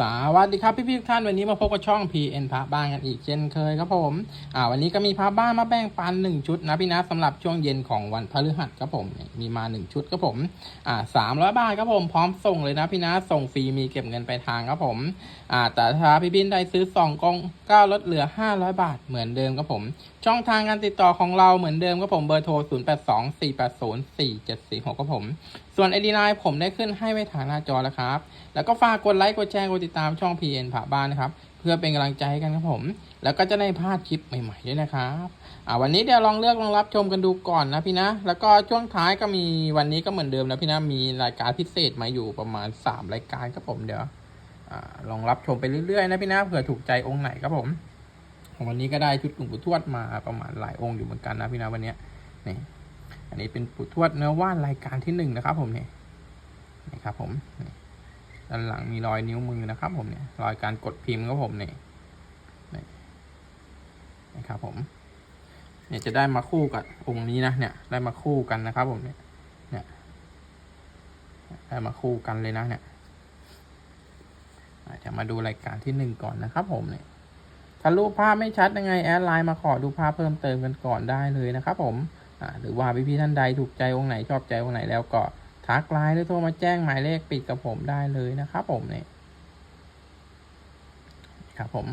สวัสดีครับพี่ๆทุกท่านวันนี้มาพบกับช่อง PN พระบ้านกันอีกเช่นเคยครับผมอ่าวันนี้ก็มีพระบ้านมาแบ่งปันหนึ่งชุดนะพี่นะสำหรับช่วงเย็นของวันพฤหัสครับผมมีมาหนึ่งชุดครับผมอ่าสามร้อยบาทครับผมพร้อมส่งเลยนะพี่นะส่งฟรีมีเก็บเงินไปลายทางครับผมอ่าแต่ถ้าพี่บินได้ซื้อสองกองก็ลดเหลือ500บาทเหมือนเดิมครับผม ช่องทางการติดต่อของเราเหมือนเดิมครับผมเบอร์โทร0 8 2 4 8 0 4 7 4 6ครับผม ส่วนไอดีไลน์ผมได้ขึ้นให้ไว้ทางหน้าจอแล้วครับ แล้วก็ฝากกดไลค์กดแชร์กดติดตามช่อง PN ผ่าบ้านนะครับ เพื่อเป็นกำลังใจให้กันครับผม แล้วก็จะได้พลาดคลิปใหม่ๆด้วยนะครับอ่าวันนี้เดี๋ยวลองเลือกลองรับชมกันดูก่อนนะพี่นะ แล้วก็ช่วงท้ายก็มีวันนี้ก็เหมือนเดิมนะพี่นะมีรายการพิเศษมาอยู่ประมาณ 3 รายการครับผมเดี๋ยวอลองรับชมไปเรื่อยๆนะพี่นะเผื่อถูกใจองค์ไหนครับผมวันนี้ก็ได้ชุดหลวงปู่ทวดมาประมาณหลายองค์อยู่เหมือนกันนะพี่นะวันนี้นี่ อันนี้เป็นปู่ทวดเนื้อว่านรายการที่หนึ่งนะครับ ผมเนี่ยนี่ครับ ผมด้านหลังมีรอยนิ้วมือนะครับ ผมเนี่ยรอยการกดพิมพ์ครับผมเนี่ยนะครับผม เนี่ยจะได้มาคู่กับองค์นี้นะเนี่ย ได้มาคู่กันนะครับผมเนี่ยเนี่ยได้มาคู่กันเลยนะเนี่ยอาจจะมาดูรายการที่หนึ่งก่อนนะครับ ผมเนี่ยถ้ารูปภาพไม่ชัดยังไงแอดไลน์มาขอดูภาพเพิ่มเติมกันก่อนได้เลยนะครับ ผม หรือว่าพี่ๆท่านใดถูกใจองค์ไหนชอบใจองค์ไหนแล้วก็ทักไลน์หรือโทรมาแจ้งหมายเลขปิดกับผมได้เลยนะครับผมเนี่ยครับผม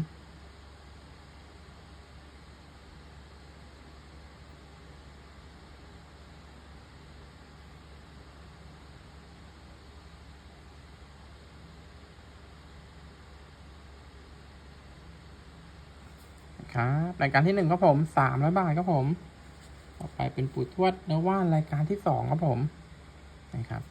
ครับรายการที่หนึ่งครับผมสามร้อยบาทครับผม ต่อไปเป็นปู่ทวดเนื้อว่านรายการที่สองครับผมนะครับ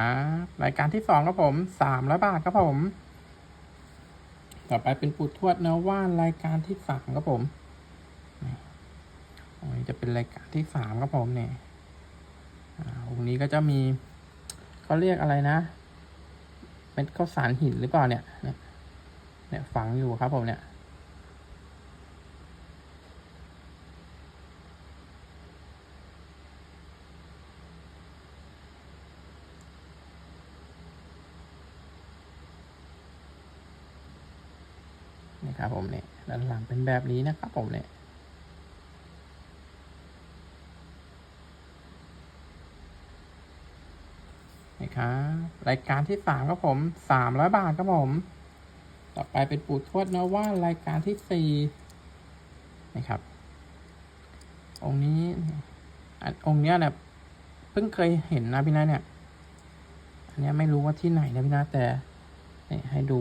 รับรายการที่สองครับผมสามร้อยบาทครับผม ต่อไปเป็นปู่ทวดเนื้อว่านรายการที่สามครับผมอันนี้จะเป็นรายการที่สามครับผมเนี่ยอ่าองค์นี้ก็จะมีเขาเรียกอะไรนะ เป็นข้าวสารหินหรือเปล่าเนี่ย เนี่ยฝังอยู่ครับผมเนี่ย ผมเนี่ยด้านหลังเป็นแบบนี้นะครับผมเนี่ยนี่ครับรายการที่สามครับผมสามร้อยบาทครับผม ต่อไปเป็นปู่ทวดเนว่ารายการที่สี่นี่ครับ องค์นี้องค์เนี้ยเนี่ยเพิ่งเคยเห็นนะพี่นะเนี่ยอันนี้ไม่รู้ว่าที่ไหนนะพี่นะแต่ให้ดู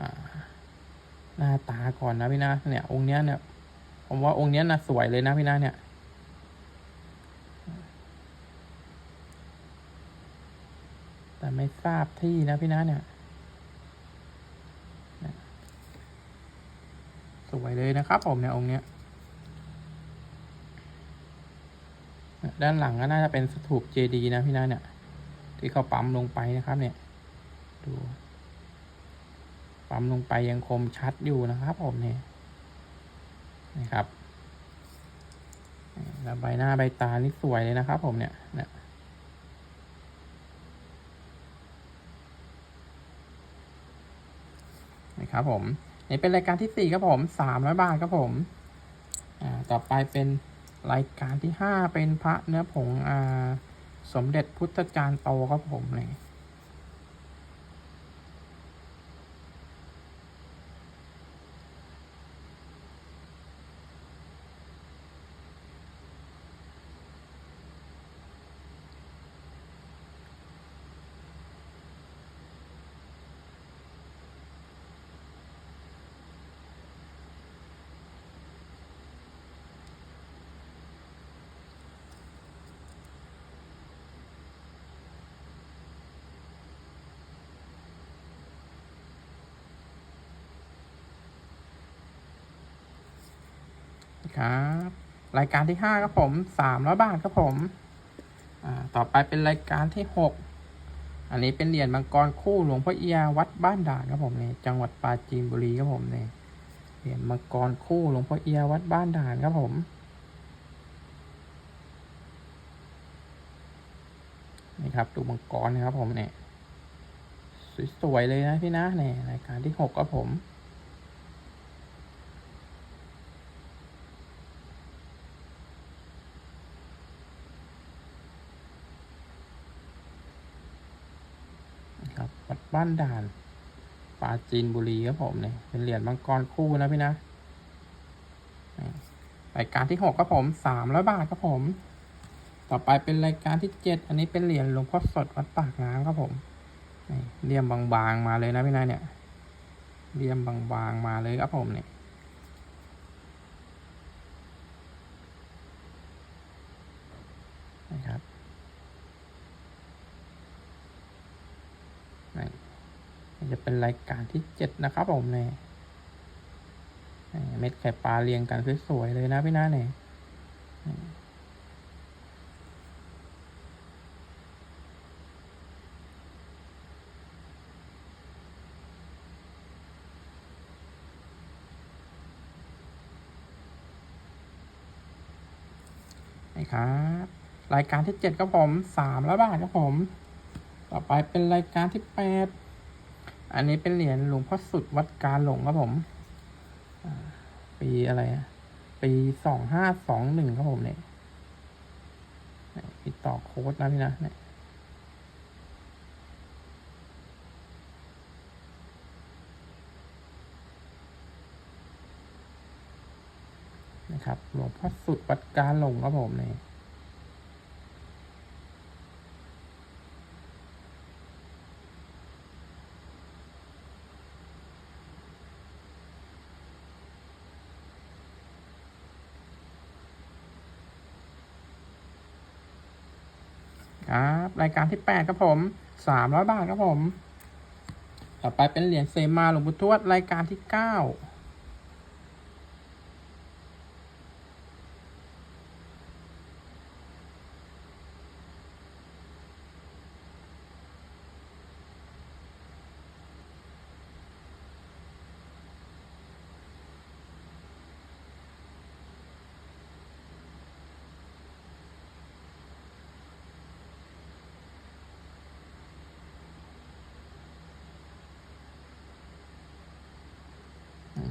อ่า หน้าตาก่อนนะพี่นะเนี่ย องค์เนี้ยเนี่ย ผมว่าองค์เนี้ยนะสวยเลยนะพี่นะเนี่ยแต่ไม่ทราบที่นะพี่นะเนี่ยเนี่ย สวยเลยนะครับ ผมเนี่ยองค์เนี้ยด้านหลังก็น่าจะเป็นสถูปเจดีนะพี่นะเนี่ย ที่เขาปั๊มลงไปนะครับ เนี่ย ดู ปั๊มลงไปยังคมชัดอยู่นะครับผมเนี่ยนะครับแล้วใบหน้าใบตานี่สวยเลยนะครับผมเนี่ยนี่ยนะครับผมนี่เป็นรายการที่สี่ครับผมสามร้อยบาทครับผมอ่าต่อไปเป็นรายการที่ห้าเป็นพระเนื้อผงอ่าสมเด็จพุทธจารย์โตครับผมเนี่ย รายการที่ห้าครับผมสามร้อยบาทครับผมต่อไปเป็นรายการที่หกอันนี้เป็นเหรียญมังกรคู่หลวงพ่อเอียวัดบ้านด่านครับผมเนี่ยจังหวัดปราจีนบุรีครับผมเนี่ยเหรียญมังกรคู่หลวงพ่อเอียวัดบ้านด่านครับผมนี่ครับดูมังกรนะครับผมเนี่ยสวยๆเลยนะพี่นะเนี่ยรายการที่หกครับผม นะครั บ้านด่านปราจีนบุรีครับผมเนี่ยเป็นเหรียญมังกรคู่นะพี่นะรายการที่หกครับผมสามร้อยบาทครับผม ต่อไปเป็นรายการที่เจ็ดอันนี้เป็นเหรียญหลวงพ่อสดวัดปากน้ำครับผมนี่เรียมบางๆมาเลยนะพี่นายเนี่ยเรียมบางๆมาเลยครับผมเนี่ยนะครับ นี่นี่ จะเป็นรายการที่เจ็ดนะครับผมเนี่ยเม็ดไข่ปลาเรียงกันสวยๆเลยนะพี่นาเนี่ยนี่นี่ครับรายการที่เจ็ดครับผมสามร้อยบาทครับผม ต่อไปเป็นรายการที่แปด อันนี้เป็นเหรียญหลวงพ่อสุดวัดการหลงครับผมปีอะไรปีสองห้าสองหนึ่งครับผมเนี่ยเนี่ยมีต่อโค้ดนะพี่นะเนี่ยนะครับหลวงพ่อสุดวัดการหลงครับผมเนี่ย รายการที่ 8 ครับผม 300 บาทครับผม ต่อไปเป็นเหรียญเซมาหลวงปู่ทวดรายการที่ 9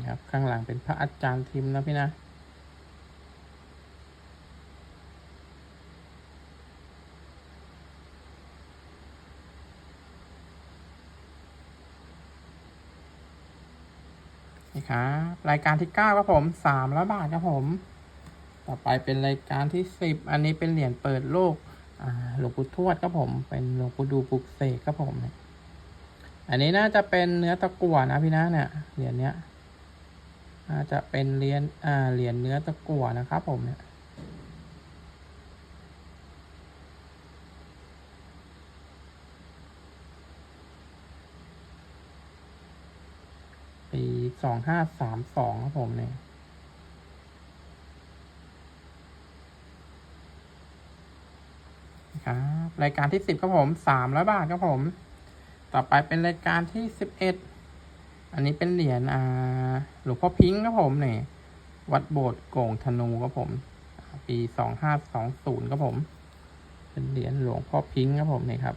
ครับ ข้างหลังเป็นพระอาจารย์ทิมนะพี่นะนี่ครับรายการที่เก้าครับผมสามร้อยบาทครับผม ต่อไปเป็นรายการที่สิบอันนี้เป็นเหรียญเปิดโลกหลวงปู่ทวดครับผม เป็นหลวงปู่ดูปุกเสกครับผม อันนี้น่าจะเป็นเนื้อตะกั่วนะพี่นะเนี่ยเหรียญเนี้ย น่าจะเป็นเหรียญอ่าเหรียญเนื้อตะกั่วนะครับผมเนี่ยปีสองห้าสามสองครับผมเนี่ยครับรายการที่สิบครับผมสามร้อยบาทครับผม ต่อไปเป็นรายการที่สิบเอ็ด อันนี้เป็นเหรียญอ่าหลวงพ่อพิงค์ครับผมเนี่ยวัดโบสถ์โก่งธนูครับผม ปีสองห้าสองศูนย์ครับผม เป็นเหรียญหลวงพ่อพิงค์ครับผมเนี่ยครับ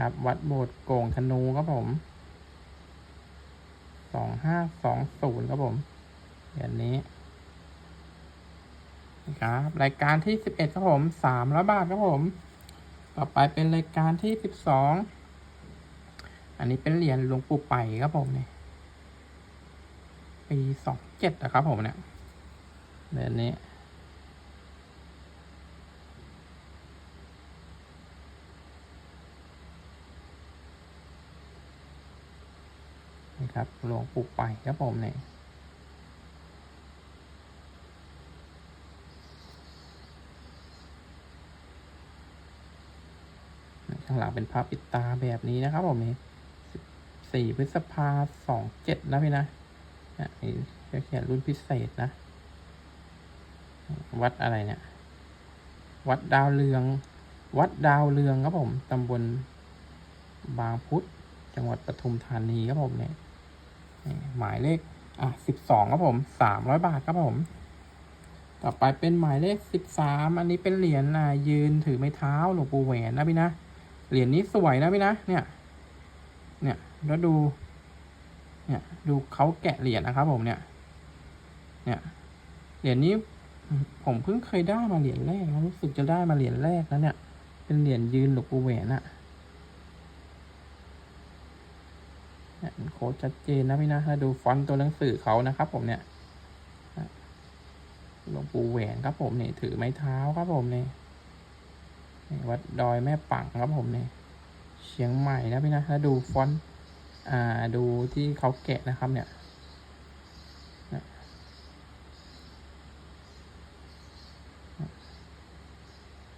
ครับ วัดโบสถ์โก่งธนูครับผมสองห้าสองศูนย์ครับผมเหรียญนี้ครับรายการที่สิบเอ็ดครับผมสามร้อยบาทครับผม ต่อไปเป็นรายการที่สิบสองอันนี้เป็นเหรียญหลวงปู่ไปครับผมเนี่ยปีสองเจ็ดนะครับผมเนี่ยเหรียญนี้ ครับ หลวงปู่ไปครับผมเนี่ยข้างหลังเป็นภาพปิดตาแบบนี้นะครับผมนี่สี่พฤษภาสองเจ็ดนะพี่นะนี่จะเขียนรุ่นพิเศษนะ วัดอะไรเนี่ย วัดดาวเรือง วัดดาวเรืองครับผม ตำบลบางพุทธจังหวัดปทุมธานีครับผมเนี่ย หมายเลขอะสิบสองครับผมสามร้อยบาทครับผม ต่อไปเป็นหมายเลขสิบสามอันนี้เป็นเหรียญอะยืนถือไม้เท้าหลวงปู่แหวนนะพี่นะเหรียญนี้สวยนะพี่นะเนี่ย เนี่ยแล้วดู เนี่ยดูเขาแกะเหรียญนะครับผมเนี่ย เนี่ยเหรียญนี้ผมเพิ่งเคยได้มาเหรียญแรกนะรู้สึกจะได้มาเหรียญแรกแล้วเนี่ย เป็นเหรียญยืนหลวงปู่แหวนอะเนี่ย โค้ดชัดเจนนะพี่นะถ้าดูฟอนต์ตัวหนังสือเขานะครับ ผมเนี่ยหลวงปู่แหวนครับผมเนี่ยถือไม้เท้าครับผมเนี่ยวัดดอยแม่ปังครับผมเนี่ยเชียงใหม่นะพี่นะถ้าดูฟอนต์อ่าดูที่เขาแกะนะครับเนี่ย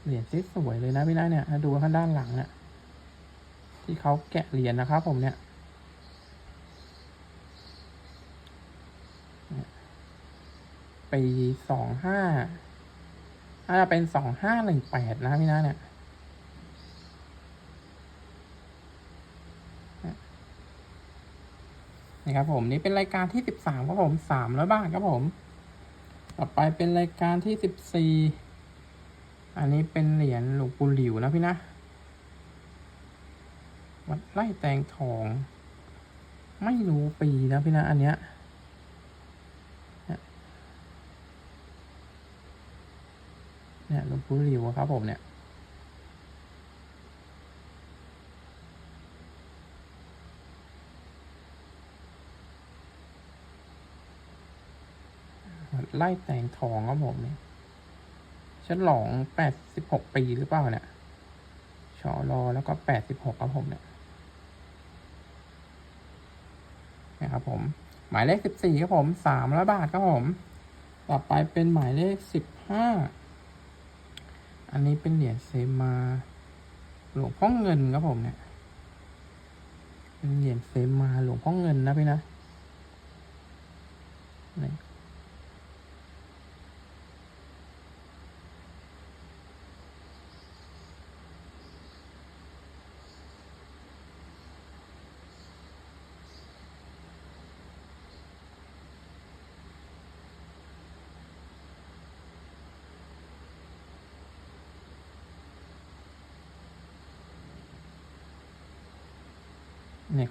เหรียญสวยเลยนะพี่นะเนี่ยดูข้างด้านหลังเนี่ยที่เขาแกะเหรียญนะครับผมเนี่ย ปีสองห้าน่าจจะเป็นสองห้าหนึ่งแปดนะพี่นะเนี่ยนี่ครับผมนี่เป็นรายการที่สิบสามครับผมสามร้อยบาทครับผม ต่อไปเป็นรายการที่สิบสี่อันนี้เป็นเหรียญหลวงปู่หลิวนะพี่นะวัดไร่แตงทอง ไม่รู้ปีนะพี่นะอันเนี้ย เนี่ยหลวงปู่หลิวครับผมเนี่ยไร่แต่งทองครับผมเนี่ยฉลองแปดสิบหกปีหรือเปล่าเนี่ยชอรอแล้วก็แปดสิบหกครับผมเนี่ยนะครับผม หมายเลขสิบสี่ครับผมสามร้อยบาทครับผม ต่อไปเป็นหมายเลขสิบห้า อันนี้เป็นเหรียญเซมา หลวงพ่อเงินครับผมเนี่ย เป็นเหรียญเซมาหลวงพ่อเงินนะพี่นะ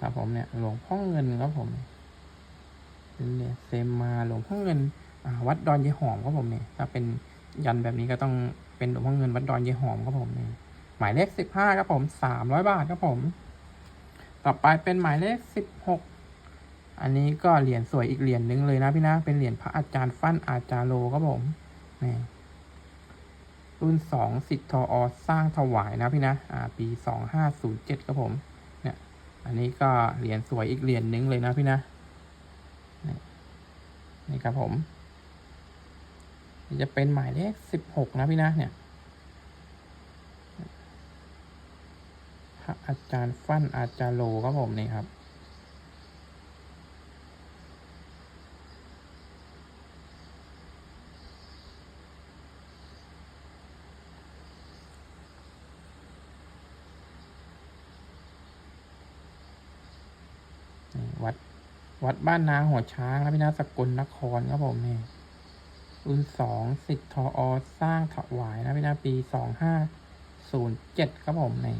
ครับ ผมเนี่ยหลวงพ่อเงินครับผมเป็นเนี่ยเซมมาหลวงพ่อเงินวัดดอนเยหอมครับผมเนี่ยถ้าเป็นยันแบบนี้ก็ต้องเป็นหลวงพ่อเงินวัดดอนเยหอมครับผมเนี่ยหมายเลขสิบห้าครับผมสามร้อยบาทครับผม ต่อไปเป็นหมายเลขสิบหกอันนี้ก็เหรียญสวยอีกเหรียญหนึ่งเลยนะพี่นะเป็นเหรียญพระอาจารย์ฟั่นอาจารย์โลครับผมนี่รุ่นสองสิทธอสร้างถวายนะพี่นะ อ่า ปีสองห้าศูนย์เจ็ดครับผม อันนี้ก็เหรียญสวยอีกเหรียญหนึ่งเลยนะพี่นะ นี่ครับผม จะเป็นหมายเลขสิบหกนะพี่นะเนี่ย พระอาจารย์ฟั่นอาจารย์โลครับผมนี่ครับ นี่ วัด วัดบ้านนาหัวช้างนะพี่นะสกุลนครครับผมนี่รุ่นสองสิทธอสร้างถวายนะพี่นะปีสองห้าศูนย์เจ็ดครับผมนี่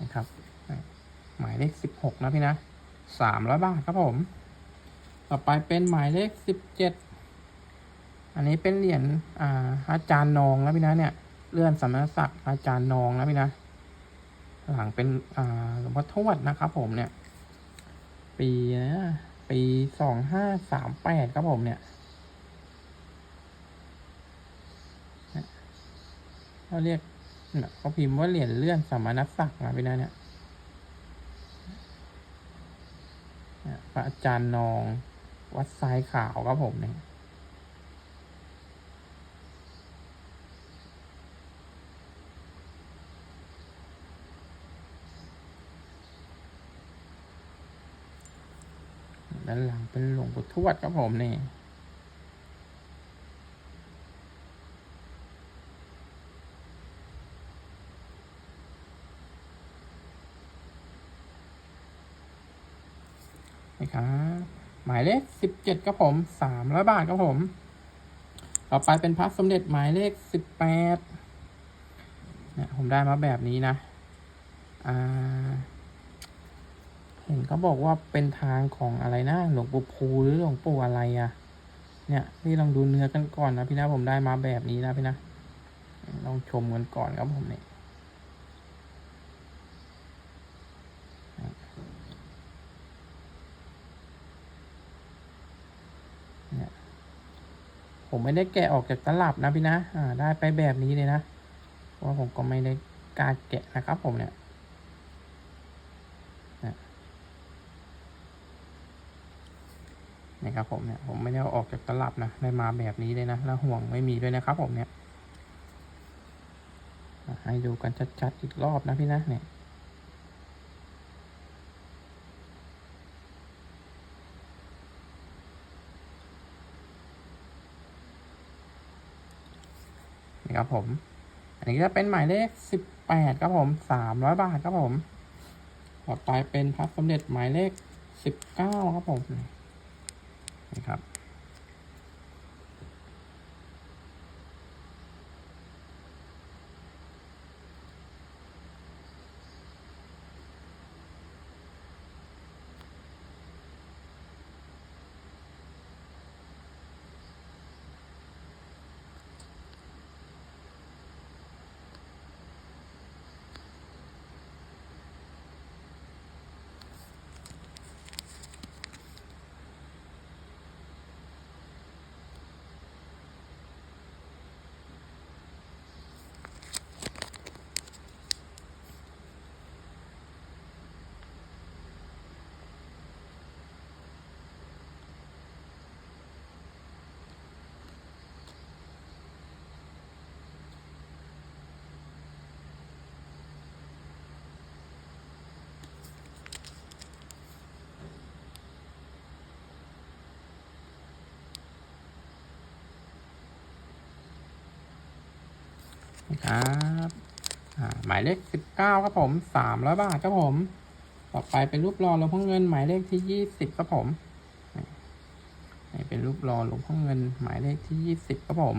นะครับ หมายเลขสิบหกนะพี่นะสามร้อยบาทครับผม ต่อไปเป็นหมายเลขสิบเจ็ดอันนี้เป็นเหรียญอ่าอาจารย์นองนะพี่นะเนี่ย เลื่อนสมณศักดิ์อาจารย์นองนะพี่นะ หลังเป็นอ่าหลวงพ่อทวดนะครับผมเนี่ย ปีนะปีสองห้าสามแปดครับผมเนี่ยเขาเรียกเขาพิมพ์ว่าเหรียญเลื่อนสมณศักดิ์นะพี่นะเนี่ยพระอาจารย์นอง วัดทรายขาวครับผมเนี่ย ด้านหลังเป็นหลวงปู่ทวดครับผมนี่นะครับหมายเลขสิบเจ็ดครับผมสามร้อยบาทครับผม ต่อไปเป็นพระสมเด็จหมายเลขสิบแปดเนี่ยผมได้มาแบบนี้นะ อ่า เห็นเขาบอกว่าเป็นทางของอะไรนะ หลวงปู่ภูหรือหลวงปู่อะไรอะ่ะ เนี่ยพี่ลองดูเนื้อกันก่อนนะพี่นะผมได้มาแบบนี้นะพี่นะลองชมกันก่อนครับผมเนี่ยผมไม่ได้แกะออกจากตลับนะพี่นะ อ่า ได้ไปแบบนี้เลยนะ เพราะว่าผมก็ไม่ได้กล้าแกะนะครับผมเนี่ยนะ นี่ครับผมเนี่ยผมไม่ได้เอาออกจากตลับนะได้มาแบบนี้เลยนะแล้วห่วงไม่มีด้วยนะครับผมเนี่ยให้ดูกันชัดๆอีกรอบนะพี่นะเนี่ยนี่ครับผม อันนี้จะเป็นหมายเลขสิบแปดครับผมสามร้อยบาทครับผมต่อไปเป็นพระสมเด็จหมายเลขสิบเก้าครับผม นี่ครับ นะครับอ่าหมายเลขสิบเก้าครับผมสามร้อยบาทครับผม ต่อไปเป็นรูปรอหลวงพ่อเงิน หมายเลขที่ยี่สิบครับผมนี่นี่เป็นรูปรอหลวงพ่อเงิน หมายเลขที่ยี่สิบครับผม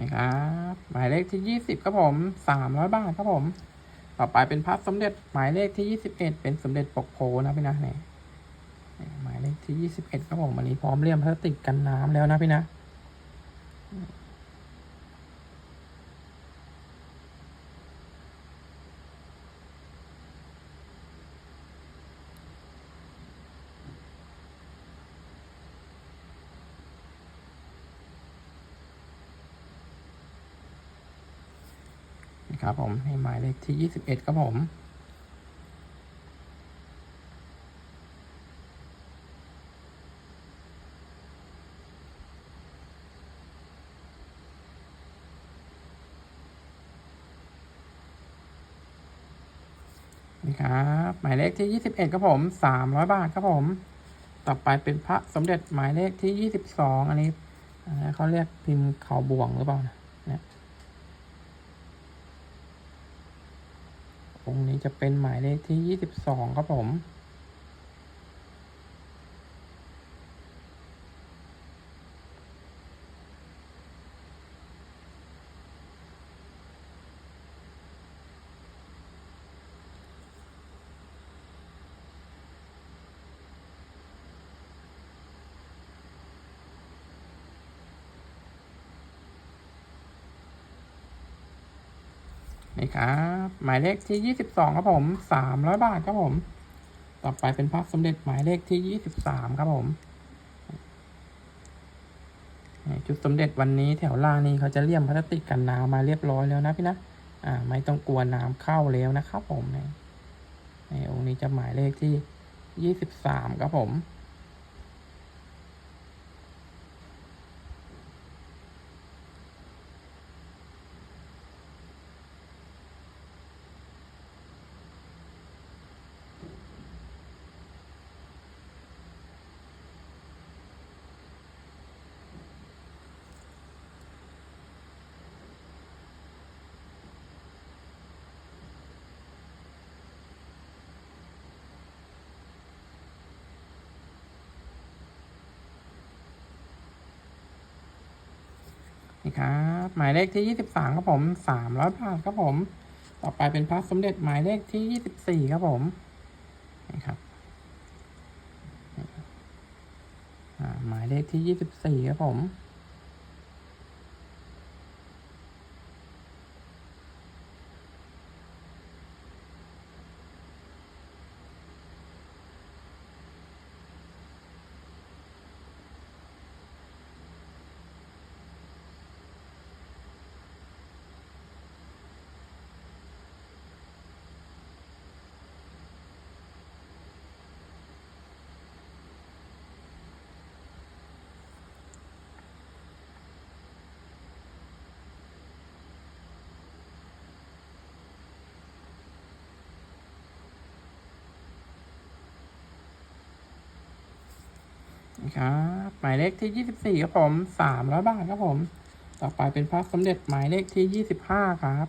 นะครับหมายเลขที่ยี่สิบครับผมสามร้อยบาทครับผม ต่อไปเป็นพระสมเด็จหมายเลขที่ยี่สิบเอ็ดเป็นสมเด็จปกโพนะพี่นะเนี่ยหมายเลขที่ยี่สิบเอ็ดครับผมอันนี้พร้อมเลี่ยมพลาสติกกันน้ำแล้วนะพี่นะ นะครับผมให้หมายเลขที่ยี่สิบเอ็ดครับผมนี่ครับหมายเลขที่ยี่สิบเอ็ดครับผมสามร้อยบาทครับผม ต่อไปเป็นพระสมเด็จหมายเลขที่ยี่สิบสองอันนี้อันนี้เขาเรียกพิมพ์เขาบ่วงหรือเปล่านะ เนี่ยองนี้จะเป็นหมายเลขที่ยี่สิบสองครับผม ครับ หมายเลขที่ยี่สิบสองครับผมสามร้อยบาทครับผม ต่อไปเป็นพระสมเด็จหมายเลขที่ยี่สิบสามครับผมจุดสมเด็จวันนี้แถวล่างนี่เขาจะเลี่ยมพลาสติกกันน้ำมาเรียบร้อยแล้วนะพี่นะอ่า ไม่ต้องกลัวน้ำเข้าแล้วนะครับผมนี่ในองค์นี้จะหมายเลขที่ยี่สิบสามครับผมีครับ หมายเลขที่ยี่สิบสามครับผมสามร้อยบาทครับผม ต่อไปเป็นพระสมเด็จหมายเลขที่ยี่สิบสี่ครับผมนี่ครับหมายเลขที่ยี่สิบสี่ครับผม นะครับหมายเลขที่ยี่สิบสี่ครับผมสามร้อยบาทครับผม ต่อไปเป็นพระสมเด็จหมายเลขที่ยี่สิบห้าครับ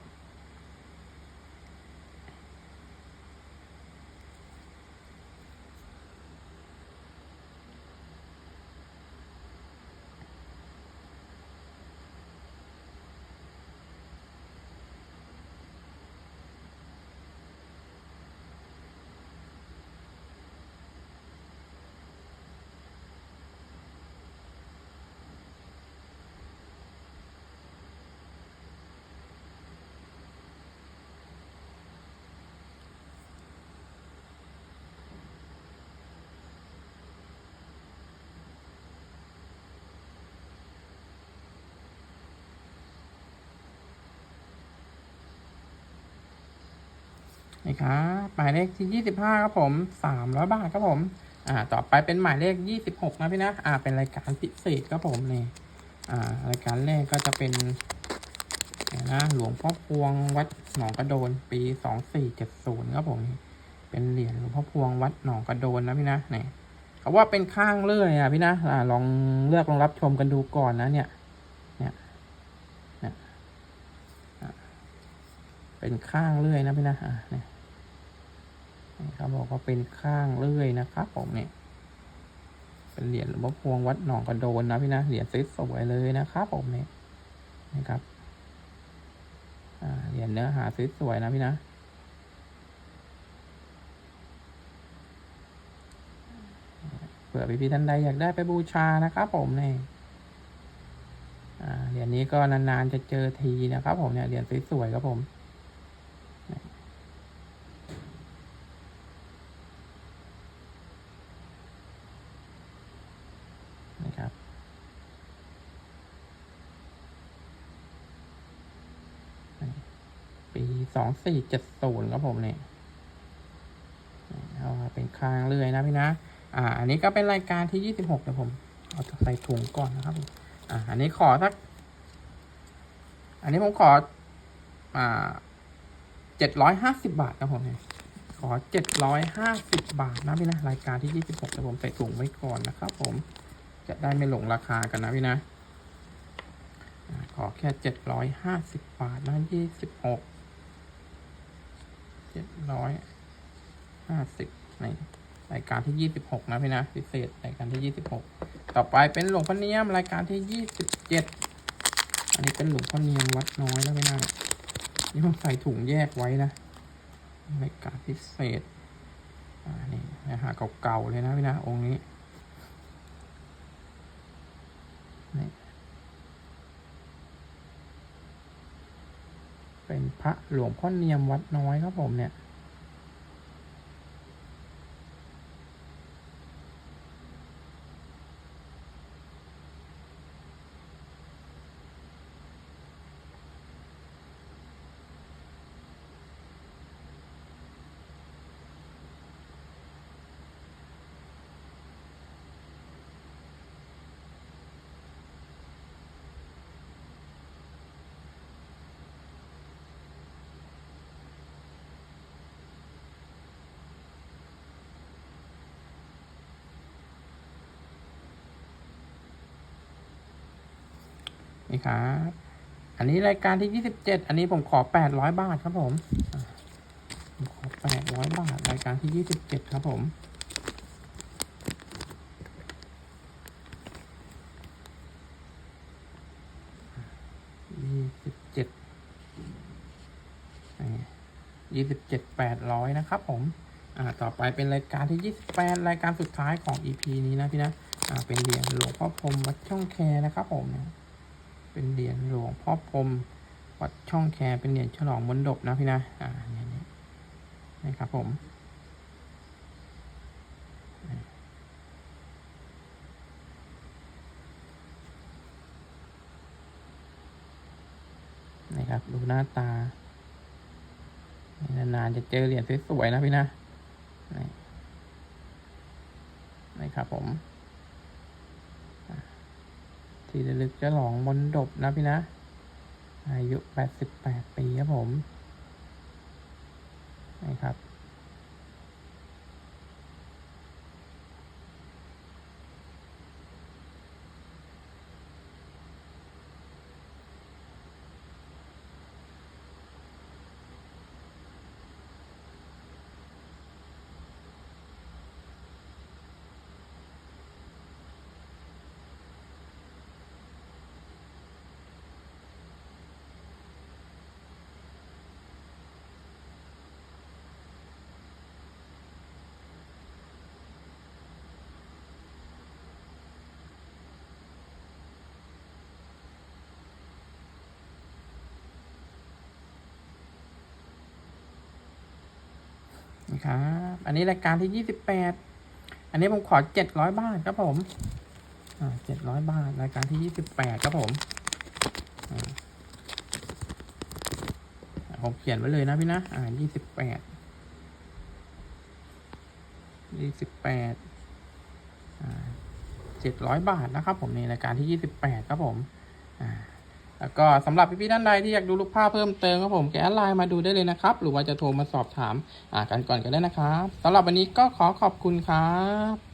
นี่ครับหมายเลขที่ยี่สิบห้าครับผมสามร้อยบาทครับผม อ่า ต่อไปเป็นหมายเลขยี่สิบหกนะพี่นะ อ่า เป็นรายการพิเศษครับผมนี่ อ่า รายการแรกก็จะเป็นเดี๋ยนะหลวงพ่อพวงวัดหนองกระโดน ปีสองสี่เจ็ดศูนย์ครับผม เป็นเหรียญหลวงพ่อพวงวัดหนองกระโดนนะพี่นะนี่เขาว่าเป็นข้างเลื่อยอะพี่นะอ่าลองเลือกลองรับชมกันดูก่อนนะเนี่ย เนี่ยเนี่ยเป็นข้างเลื่อยนะพี่นะอ่าเนี่ย เขาบอกว่าเป็นข้างเลื่อยนะครับ ผมเนี่ย เป็นเหรียญหลวงพ่อพวงวัดหนองกระโดนนะพี่นะเหรียญสวยเลยนะครับ ผมเนี่ยนะครับเหรียญเนื้อหาสวยๆนะพี่นะเผื่อพี่ๆท่านใดอยากได้ไปบูชานะครับ ผมเนี่ยเหรียญนี้ก็นานๆจะเจอทีนะครับ ผมเนี่ยเหรียญสวยๆครับผม นะครับ ปี สองสี่เจ็ดศูนย์ครับผมเนี่ยเอาเป็นข้างเลื่อยนะพี่นะ อ่า อันนี้ก็เป็นรายการที่ยี่สิบหกนะผมเอาใส่ถุงก่อนนะครับผมอ่า อันนี้ขอสัก อันนี้ผมขอ อ่าเจ็ดร้อยห้าสิบบาทครับผมเนี่ยขอเจ็ดร้อยห้าสิบบาทนะพี่นะ รายการที่ยี่สิบหกแต่ผมใส่ถุงไว้ก่อนนะครับผม จะได้ไม่หลงราคากันนะพี่นะอ่าขอแค่เจ็ดร้อยห้าสิบบาทนะยี่สิบหก เจ็ดร้อยห้าสิบในรายการที่ยี่สิบหกนะพี่นะพิเศษรายการที่ยี่สิบหกต่อไปเป็นหลวงพ่อเนียมรายการที่ยี่สิบเจ็ดอันนี้เป็นหลวงพ่อเนียมวัดน้อยแล้วพี่นะนี่ผมใส่ถุงแยกไว้นะรายการพิเศษอ่านี่นะฮะเก่าๆเลยนะพี่นะองค์นี้ นี่เป็น พระหลวงพ่อเนียมวัดน้อยครับผมเนี่ย นี่ครับอันนี้รายการที่ยี่สิบเจ็ดอันนี้ผมขอแปดร้อยบาทครับผมผมขอแปดร้อยบาทรายการที่ยี่สิบเจ็ดครับผมยี่สิบเจ็ดยี่สิบเจ็ดแปดร้อยนะครับผมอ่าต่อไปเป็นรายการที่ยี่สิบแปดรายการสุดท้ายของ EP นี้นะพี่นะอ่าเป็นเหรียญหลวงพ่อพรมวัดช่องแคนะครับผมนี่ย เป็นเหรียญหลวงพ่อพรมวัดช่องแคเป็นเหรียญฉลองมนดบนะพี่นะ อ่าเนี่ยนี่นะครับผมนะครับดูหน้าตา นานๆจะเจอเหรียญสวยๆนะพี่นะ นี่นะครับผม ที่ระลึกจะหลองมนดบนะพี่นะ อายุ 88 ปีครับผม นะครับ ครับ อันนี้รายการที่ยี่สิบแปด อันนี้ผมขอเจ็ดร้อยบาทครับผม อ่าเจ็ดร้อยบาทรายการที่ยี่สิบแปดครับผมผมเขียนไว้เลยนะพี่นะ อ่ายี่สิบแปด ยี่สิบแปด อ่าเจ็ดร้อยบาทนะครับผมในรายการที่ยี่สิบแปดครับผม แล้วก็สำหรับพี่ๆท่านใดที่อยากดูรูปภาพเพิ่มเติมครับผมแกแอดไลน์มาดูได้เลยนะครับ หรือว่าจะโทรมาสอบถามกันก่อนก็ได้นะครับสำหรับวันนี้ก็ขอขอบคุณครับ